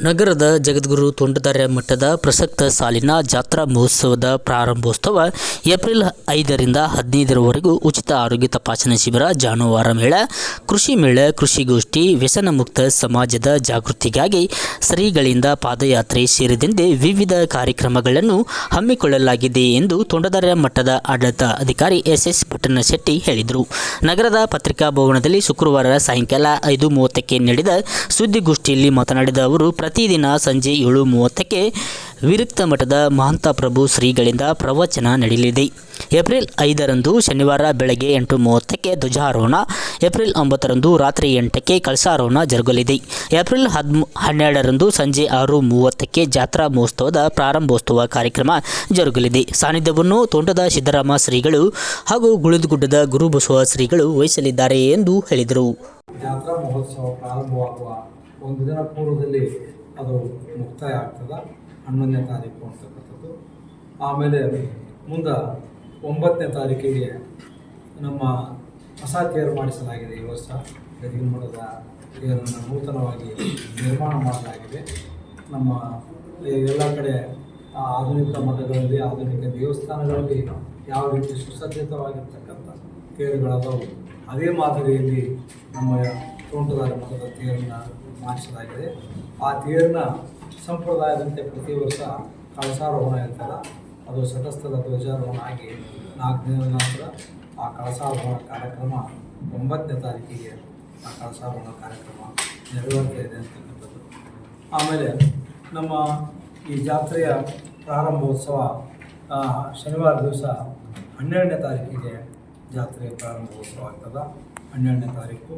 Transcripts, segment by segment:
ನಗರದ ಜಗದ್ಗುರು ತೋಂಟದಾರ್ಯ ಮಠದ ಪ್ರಸಕ್ತ ಸಾಲಿನ ಜಾತ್ರಾ ಮಹೋತ್ಸವದ ಪ್ರಾರಂಭೋತ್ಸವ ಏಪ್ರಿಲ್ ಐದರಿಂದ ಹದಿನೈದರವರೆಗೂ ಉಚಿತ ಆರೋಗ್ಯ ತಪಾಸಣೆ ಶಿಬಿರ, ಜಾನುವಾರ ಮೇಳ, ಕೃಷಿ ಮೇಳ ಕೃಷಿಗೋಷ್ಠಿ ವ್ಯಸನ ಮುಕ್ತ ಸಮಾಜದ ಜಾಗೃತಿಗಾಗಿ ಶ್ರೀಗಳಿಂದ ಪಾದಯಾತ್ರೆ ಸೇರಿದಂತೆ ವಿವಿಧ ಕಾರ್ಯಕ್ರಮಗಳನ್ನು ಹಮ್ಮಿಕೊಳ್ಳಲಾಗಿದೆ ಎಂದು ತೋಂಟದಾರ್ಯ ಮಠದ ಆಡಳಿತ ಅಧಿಕಾರಿ ಎಸ್ ಎಸ್ ಪಟ್ಟಣಶೆಟ್ಟಿ ಹೇಳಿದರು. ನಗರದ ಪತ್ರಿಕಾ ಭವನದಲ್ಲಿ ಶುಕ್ರವಾರ ಸಾಯಂಕಾಲ ಐದು ಮೂವತ್ತಕ್ಕೆ ನಡೆದ ಸುದ್ದಿಗೋಷ್ಠಿಯಲ್ಲಿ ಮಾತನಾಡಿದ ಅವರು ಪ್ರತಿದಿನ ಸಂಜೆ ಏಳು ಮೂವತ್ತಕ್ಕೆ ವಿರಕ್ತ ಮಠದ ಮಹಂತ ಪ್ರಭು ಶ್ರೀಗಳಿಂದ ಪ್ರವಚನ ನಡೆಯಲಿದೆ. ಏಪ್ರಿಲ್ ಐದರಂದು ಶನಿವಾರ ಬೆಳಗ್ಗೆ ಎಂಟು ಮೂವತ್ತಕ್ಕೆ ಧ್ವಜಾರೋಹಣ, ಏಪ್ರಿಲ್ ಒಂಬತ್ತರಂದು ರಾತ್ರಿ ಎಂಟಕ್ಕೆ ಕಳಸಾರೋಹಣ ಜರುಗಲಿದೆ. ಏಪ್ರಿಲ್ ಹದ್ ಹನ್ನೆರಡರಂದು ಸಂಜೆ ಆರು ಮೂವತ್ತಕ್ಕೆ ಜಾತ್ರಾ ಮಹೋತ್ಸವದ ಪ್ರಾರಂಭೋತ್ಸವ ಕಾರ್ಯಕ್ರಮ ಜರುಗಲಿದೆ. ಸಾನ್ನಿಧ್ಯವನ್ನು ತೋಂಟದ ಸಿದ್ದರಾಮ ಶ್ರೀಗಳು ಹಾಗೂ ಗುಳಿದುಗುಡ್ಡದ ಗುರುಬಸವ ಶ್ರೀಗಳು ವಹಿಸಲಿದ್ದಾರೆ ಎಂದು ಹೇಳಿದರು. ಜಾತ್ರಾ ಮಹೋತ್ಸವ ಪ್ರಾರಂಭವಾಗುವ ಒಂದು ದಿನ ಪೂರ್ವದಲ್ಲಿ ಅದು ಮುಕ್ತಾಯ ಆಗ್ತದೆ, ಹನ್ನೊಂದನೇ ತಾರೀಕು ಅಂತಕ್ಕಂಥದ್ದು ಆಮೇಲೆ ಮುಂದೆ ಒಂಬತ್ತನೇ ತಾರೀಕಿಗೆ ನಮ್ಮ ಹೊಸ ತೇರು ಮಾಡಿಸಲಾಗಿದೆ ಈ ವರ್ಷ. ಗದಗಿನ ತೇರನ್ನು ನೂತನವಾಗಿ ನಿರ್ಮಾಣ ಮಾಡಲಾಗಿದೆ. ನಮ್ಮ ಎಲ್ಲ ಕಡೆ ಆಧುನಿಕ ಮಠಗಳಲ್ಲಿ, ಆಧುನಿಕ ದೇವಸ್ಥಾನಗಳಲ್ಲಿ ಯಾವ ರೀತಿ ಸುಸಜ್ಜಿತವಾಗಿರ್ತಕ್ಕಂಥ ತೇರುಗಳಾದವು, ಅದೇ ಮಾದರಿಯಲ್ಲಿ ನಮ್ಮ ತೋಂಟದಾರ ಮಠದ ತೇರನ್ನು ಮಾಡಿಸಲಾಗಿದೆ. ಆ ತೇರನ್ನ ಸಂಪ್ರದಾಯದಂತೆ ಪ್ರತಿ ವರ್ಷ ಕಳಸಾರೋಹಣ ಇರ್ತಾರೆ. ಅದು ಸಟಸ್ಥದ ಧ್ವಜಾರೋಹಣ ಆಗಿ ನಾಲ್ಕು ದಿನದ ನಂತರ ಆ ಕಳಸಾರೋಹಣ ಕಾರ್ಯಕ್ರಮ ಒಂಬತ್ತನೇ ತಾರೀಕಿಗೆ ಆ ಕಳಸಾರೋಹಣ ಕಾರ್ಯಕ್ರಮ ನೆರವೇರ್ತಾ ಇದೆ ಅಂತಕ್ಕಂಥದ್ದು. ಆಮೇಲೆ ನಮ್ಮ ಈ ಜಾತ್ರೆಯ ಪ್ರಾರಂಭೋತ್ಸವ ಶನಿವಾರ ದಿವಸ ಹನ್ನೆರಡನೇ ತಾರೀಕಿಗೆ ಜಾತ್ರೆಯ ಪ್ರಾರಂಭೋತ್ಸವ ಆಗ್ತದೆ. ಹನ್ನೆರಡನೇ ತಾರೀಕು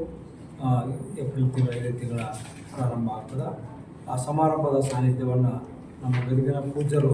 ಏಪ್ರಿಲ್ ತಿಂಗಳ ಐದೇ ತಿಂಗಳ ಪ್ರಾರಂಭ ಆಗ್ತದೆ. ಆ ಸಮಾರಂಭದ ಸಾನ್ನಿಧ್ಯವನ್ನು ನಮ್ಮ ಗದಗಿನ ಪೂಜ್ಯರು